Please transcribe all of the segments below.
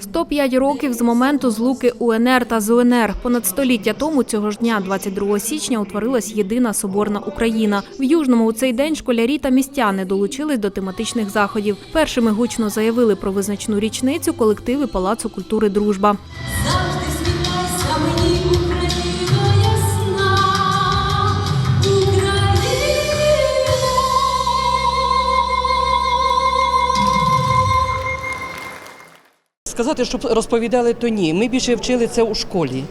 105 років з моменту злуки УНР та ЗУНР. Понад століття тому цього ж дня, 22 січня, утворилась єдина соборна Україна. В Южному у цей день школярі та містяни долучились до тематичних заходів. Першими гучно заявили про визначну річницю колективи Палацу культури Дружба. Сказати, щоб розповідали, то ні. Ми більше вчили це у школі.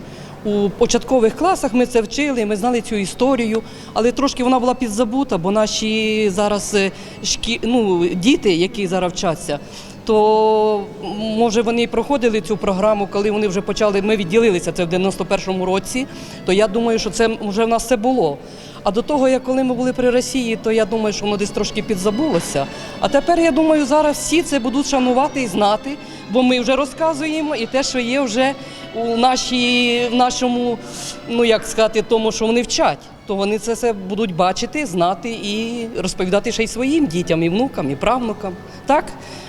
У початкових класах ми це вчили, ми знали цю історію, але трошки вона була підзабута, бо наші зараз е, шкі... ну, діти, які зараз вчаться, то може вони і проходили цю програму, коли вони вже почали. Ми відділилися це в 91-му році. То я думаю, що це вже в нас все було. А до того, як коли ми були при Росії, то я думаю, що воно десь трошки підзабулося. А тепер я думаю, зараз всі це будуть шанувати і знати, бо ми вже розказуємо і те, що є вже у нашій, в нашому, ну як сказати, тому, що вони вчать, то вони це все будуть бачити, знати і розповідати ще й своїм дітям, і внукам, і правнукам. Так,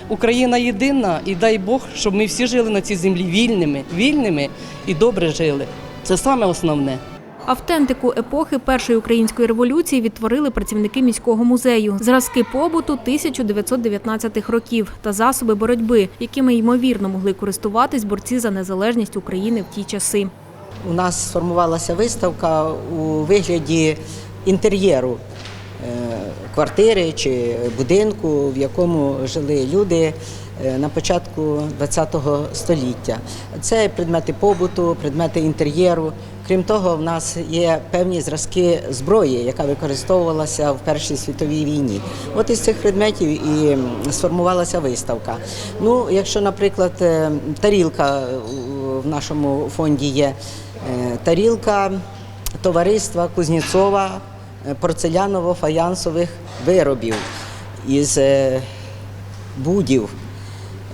Україна єдина, і дай Бог, щоб ми всі жили на цій землі вільними, вільними і добре жили. Це саме основне. Автентику епохи першої української революції відтворили працівники міського музею, зразки побуту 1919 років та засоби боротьби, якими ймовірно могли користуватись борці за незалежність України в ті часи. У нас сформувалася виставка у вигляді інтер'єру квартири чи будинку, в якому жили люди е, на початку ХХ століття. Це предмети побуту, предмети інтер'єру. Крім того, в нас є певні зразки зброї, яка використовувалася в Першій світовій війні. От із цих предметів і сформувалася виставка. Ну, якщо, наприклад, е, тарілка е, в нашому фонді є е, тарілка товариства Кузнєцова е, порцеляново-фаянсових виробів із е, будів.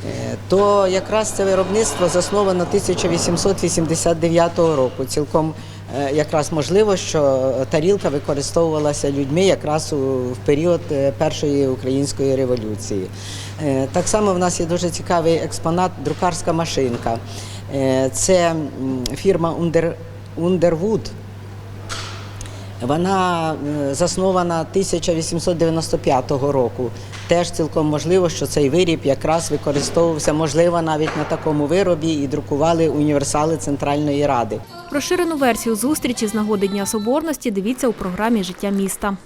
Е, То якраз це виробництво засновано 1889 року. Цілком е, якраз можливо, що тарілка використовувалася людьми якраз у період е, першої української революції. Е, Так само в нас є дуже цікавий експонат друкарська машинка. Е, Це фірма Underwood. Вона е, заснована 1895 року. Теж цілком можливо, що цей виріб якраз використовувався, можливо, навіть на такому виробі і друкували універсали Центральної Ради. Розширену версію зустрічі з нагоди Дня Соборності дивіться у програмі Життя міста.